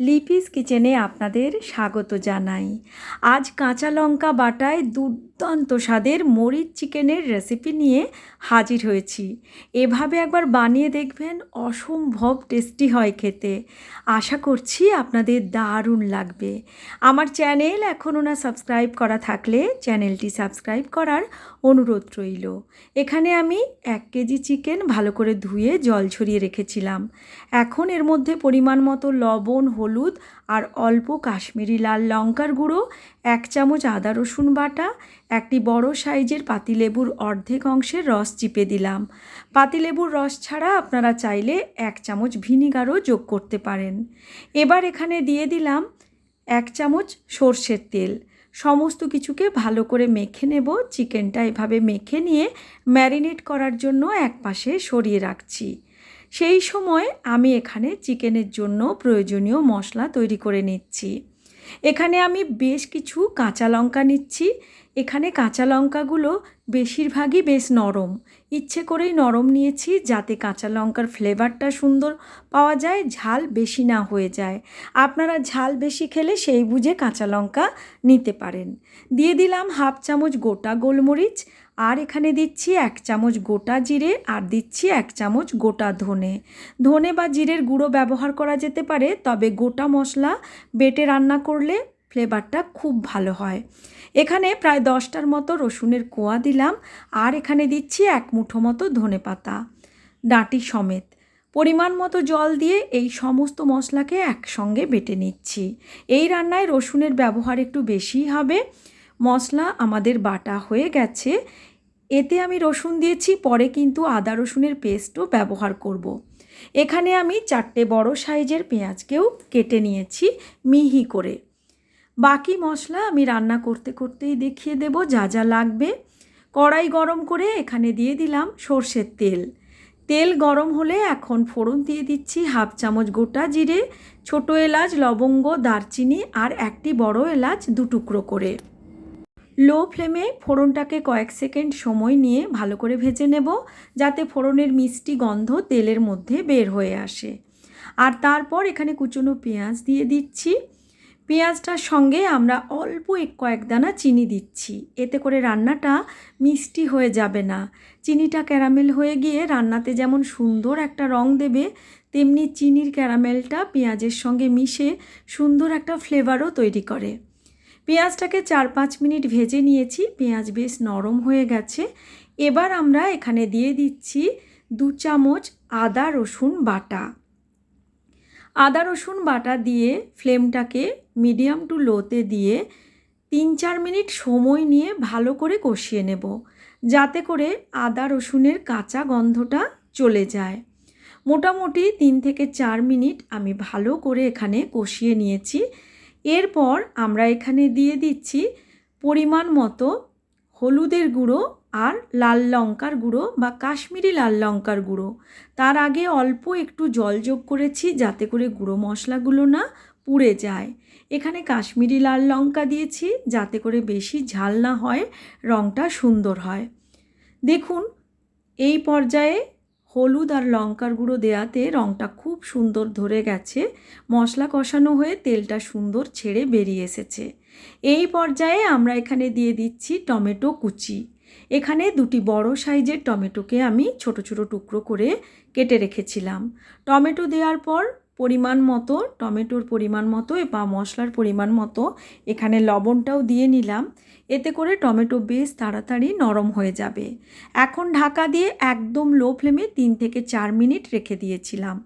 লিপিস কিচেনে আপনাদের স্বাগত জানাই। আজ কাঁচা লঙ্কা বাটায় দুর্দান্ত স্বাদের মরিচ চিকেনের রেসিপি নিয়ে হাজির হয়েছি। এভাবে একবার বানিয়ে দেখবেন অসম্ভব টেস্টি হয় খেতে। আশা করছি আপনাদের দারুণ লাগবে। আমার চ্যানেল এখনও না সাবস্ক্রাইব করা থাকলে চ্যানেলটি সাবস্ক্রাইব করার অনুরোধ রইল। এখানে আমি এক কেজি চিকেন ভালো করে ধুয়ে জল ছড়িয়ে রেখেছিলাম। এখন এর মধ্যে পরিমাণ মতো লবণ হলুদ আর অল্প কাশ্মীরি লাল লঙ্কার গুঁড়ো, এক চামচ আদা রসুন বাটা, একটি বড় সাইজের পাতিলেবুর অর্ধেক অংশের রস চিপে দিলাম। পাতিলেবুর রস ছাড়া আপনারা চাইলে এক চামচ ভিনিগারও যোগ করতে পারেন। এবার এখানে দিয়ে দিলাম এক চামচ সর্ষের তেল। সমস্ত কিছুকে ভালো করে মেখে নেব। চিকেনটা এভাবে মেখে নিয়ে ম্যারিনেট করার জন্য এক পাশে সরিয়ে রাখছি। সেই সময় আমি এখানে চিকেনের জন্য প্রয়োজনীয় মশলা তৈরি করে নিচ্ছি। এখানে আমি বেশ কিছু কাঁচা লঙ্কা নিচ্ছি এখানে কাঁচা লঙ্কাগুলো বেশিরভাগই বেশ নরম। ইচ্ছে করেই নরম নিয়েছি যাতে কাঁচা লঙ্কার ফ্লেভারটা সুন্দর পাওয়া যায়, ঝাল বেশি না হয়ে যায়। আপনারা ঝাল বেশি খেলে সেই বুঝে কাঁচা লঙ্কা নিতে পারেন। দিয়ে দিলাম হাফ চামচ গোটা গোলমরিচ, আর এখানে দিচ্ছি এক চামচ গোটা জিরে, আর দিচ্ছি এক চামচ গোটা ধনে। ধনে বা জিরের গুঁড়ো ব্যবহার করা যেতে পারে, তবে গোটা মশলা বেটে রান্না করলে ফ্লেভারটা খুব ভালো হয়। এখানে প্রায় দশটার মতো রসুনের কোয়া দিলাম আর এখানে দিচ্ছি এক মুঠো মতো ধনে পাতা, ডাঁটি সমেত। পরিমাণ মতো জল দিয়ে এই সমস্ত মশলাকে একসঙ্গে বেটে নিচ্ছি। এই রান্নায় রসুনের ব্যবহার একটু বেশিই হবে। মশলা আমাদের বাটা হয়ে গেছে। এতে আমি রসুন দিয়েছি, পরে কিন্তু আদা রসুনের পেস্টও ব্যবহার করব। এখানে আমি চারটে বড় সাইজের পেঁয়াজকেও কেটে নিয়েছি মিহি করে। বাকি মশলা আমি রান্না করতে করতেই দেখিয়ে দেব যা যা লাগবে। কড়াই গরম করে এখানে দিয়ে দিলাম সর্ষের তেল। তেল গরম হলে এখন ফোড়ন দিয়ে দিচ্ছি হাফ চামচ গোটা জিরে, ছোটো এলাচ, লবঙ্গ, দারচিনি আর একটি বড় এলাচ দু টুকরো করে। লো ফ্লেমে ফোড়নটাকে কয়েক সেকেন্ড সময় নিয়ে ভালো করে ভেজে নেব যাতে ফোড়নের মিষ্টি গন্ধ তেলের মধ্যে বের হয়ে আসে। আর তারপর এখানে কুচনো পেঁয়াজ দিয়ে দিচ্ছি। পেঁয়াজটার সঙ্গে আমরা অল্প এক কয়েক দানা চিনি দিচ্ছি। এতে করে রান্নাটা মিষ্টি হয়ে যাবে না। চিনিটা ক্যারামেল হয়ে গিয়ে রান্নাতে যেমন সুন্দর একটা রং দেবে, তেমনি চিনির ক্যারামেলটা পেঁয়াজের সঙ্গে মিশে সুন্দর একটা ফ্লেভারও তৈরি করে। পেঁয়াজটাকে চার পাঁচ মিনিট ভেজে নিয়েছি। পেঁয়াজ বেশ নরম হয়ে গেছে। এবার আমরা এখানে দিয়ে দিচ্ছি দু চামচ আদা রসুন বাটা। আদা, রসুন বাটা দিয়ে ফ্লেমটাকে মিডিয়াম টু লোতে দিয়ে তিন চার মিনিট সময় নিয়ে ভালো করে কষিয়ে নেব, যাতে করে আদা, রসুনের কাঁচা গন্ধটা চলে যায়। মোটামুটি তিন থেকে চার মিনিট আমি ভালো করে এখানে কষিয়ে নিয়েছি। এরপর আমরা এখানে দিয়ে দিচ্ছি পরিমাণ মতো হলুদের গুঁড়ো আর লাল লঙ্কার গুঁড়ো বা কাশ্মীরি লাল লঙ্কার গুঁড়ো। তার আগে অল্প একটু জল যোগ করেছি যাতে করে গুঁড়ো মশলাগুলো না পুড়ে যায়। এখানে কাশ্মীরি লাল লঙ্কা দিয়েছি যাতে করে বেশি ঝাল না হয় রঙটা সুন্দর হয়। দেখুন, এই পর্যায়ে হলুদ আর লঙ্কার গুঁড়ো দেওয়াতে রঙটা খুব সুন্দর ধরে গেছে। মশলা কষানো হয়ে তেলটা সুন্দর ছেড়ে বেরিয়ে এসেছে। এই পর্যায়ে আমরা এখানে দিয়ে দিচ্ছি টমেটো কুচি। এখানে দুটি বড় সাইজের টমেটোকে আমি ছোট ছোট টুকরো করে কেটে রেখেছিলাম। টমেটো দেওয়ার পর পরিমাণ মতো, টমেটোর পরিমাণ মতো বা মশলার পরিমাণ মতো এখানে লবণটাও দিয়ে নিলাম। এতে করে টমেটো বেশ তাড়াতাড়ি নরম হয়ে যাবে। এখন ঢাকা দিয়ে একদম লো ফ্লেমে তিন থেকে চার মিনিট রেখে দিয়েছিলাম।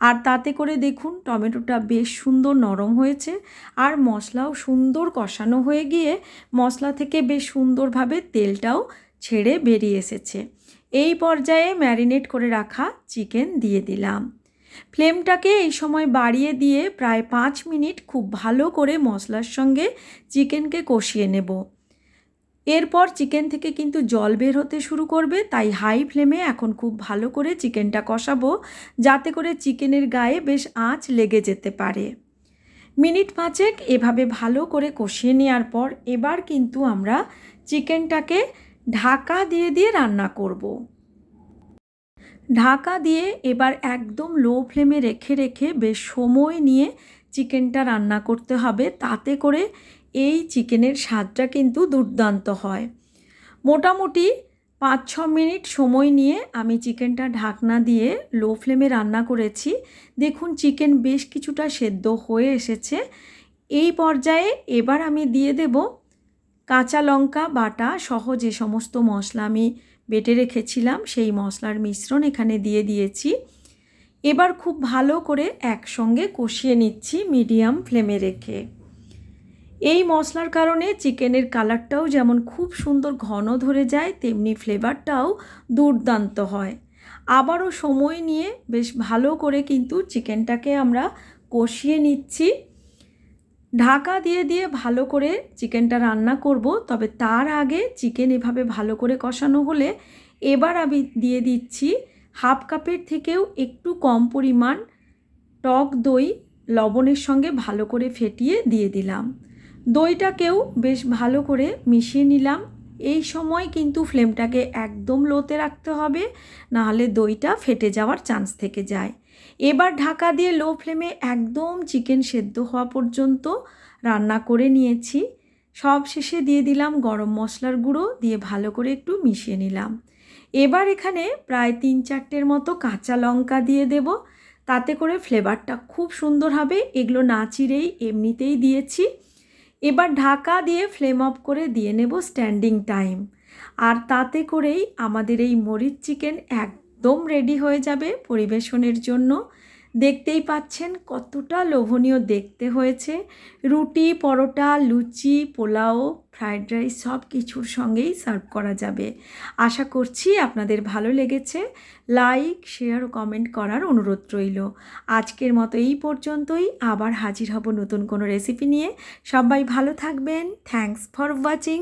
আর তাতে করে দেখুন, টমেটোটা বেশ সুন্দর নরম হয়েছে আর মশলাও সুন্দর কষানো হয়ে গিয়ে মশলা থেকে বেশ সুন্দরভাবে তেলটাও ছেড়ে বেরিয়ে এসেছে। এই পর্যায়ে ম্যারিনেট করে রাখা চিকেন দিয়ে দিলাম। ফ্লেমটাকে এই সময় বাড়িয়ে দিয়ে প্রায় পাঁচ মিনিট খুব ভালো করে মশলার সঙ্গে চিকেনকে কষিয়ে নেব। এরপর চিকেন থেকে কিন্তু জল বের হতে শুরু করবে, তাই হাই ফ্লেমে এখন খুব ভালো করে চিকেনটা কষাবো, যাতে করে চিকেনের গায়ে বেশ আঁচ লেগে যেতে পারে। মিনিট পাঁচেক এভাবে ভালো করে কষিয়ে নেওয়ার পর এবার কিন্তু আমরা চিকেনটাকে ঢাকা দিয়ে দিয়ে রান্না করব। ঢাকা দিয়ে এবার একদম লো ফ্লেমে রেখে রেখে বেশ সময় নিয়ে চিকেনটা রান্না করতে হবে। তাতে করে এই চিকেনের স্বাদটা কিন্তু দুর্দান্ত হয়। মোটামুটি পাঁচ ছ মিনিট সময় নিয়ে আমি চিকেনটা ঢাকনা দিয়ে লো ফ্লেমে রান্না করেছি। দেখুন, চিকেন বেশ কিছুটা সেদ্ধ হয়ে এসেছে। এই পর্যায়ে এবার আমি দিয়ে দেব কাঁচা লঙ্কা, বাটা সহ যে সমস্ত মশলা আমি বেটে রেখেছিলাম, সেই মশলার মিশ্রণ এখানে দিয়ে দিয়েছি। এবার খুব ভালো করে একসঙ্গে কষিয়ে নিচ্ছি মিডিয়াম ফ্লেমে রেখে। এই মশলার কারণে চিকেনের কালারটাও যেমন খুব সুন্দর ঘন ধরে যায়, তেমনি ফ্লেভারটাও দুর্দান্ত হয়। আবারও সময় নিয়ে বেশ ভালো করে কিন্তু চিকেনটাকে আমরা কষিয়ে নিচ্ছি। ঢাকা দিয়ে দিয়ে ভালো করে চিকেনটা রান্না করব, তবে তার আগে চিকেন এভাবে ভালো করে কষানো হলে এবার আমি দিয়ে দিচ্ছি হাফ কাপের থেকেও একটু কম পরিমাণ টক দই লবণের সঙ্গে ভালো করে ফেটিয়ে দিয়ে দিলাম। দইটাকেও বেশ ভালো করে মিশিয়ে নিলাম। এই সময় কিন্তু ফ্লেমটাকে একদম লোতে রাখতে হবে, নাহলে দইটা ফেটে যাওয়ার চান্স থেকে যায়। এবার ঢাকা দিয়ে লো ফ্লেমে একদম চিকেন সেদ্ধ হওয়া পর্যন্ত রান্না করে নিয়েছি। সব শেষে দিয়ে দিলাম গরম মশলার গুঁড়ো, দিয়ে ভালো করে একটু মিশিয়ে নিলাম। এবার এখানে প্রায় তিন চারটের মতো কাঁচা লঙ্কা দিয়ে দেব। তাতে করে ফ্লেভারটা খুব সুন্দর হবে, এগুলো না চিরেই এমনিতেই দিয়েছি। এবার ঢাকা দিয়ে ফ্লেম অফ করে দিয়ে নেব স্ট্যান্ডিং টাইম। আর তাতে করেই আমাদের এই মরিচ চিকেন একদম রেডি হয়ে যাবে পরিবেশনের জন্য। দেখতেই পাচ্ছেন কতটা লোভনীয় দেখতে হয়েছে। রুটি, পরোটা, লুচি, পোলাও ফ্রায়েড রাইস সব কিছুর সঙ্গেই সার্ভ করা যাবে। আশা করছি আপনাদের ভালো লেগেছে। লাইক শেয়ার ও কমেন্ট করার অনুরোধ রইল। আজকের মতো এই পর্যন্তই। আবার হাজির হব নতুন কোনো রেসিপি নিয়ে। সবাই ভালো থাকবেন। Thanks for watching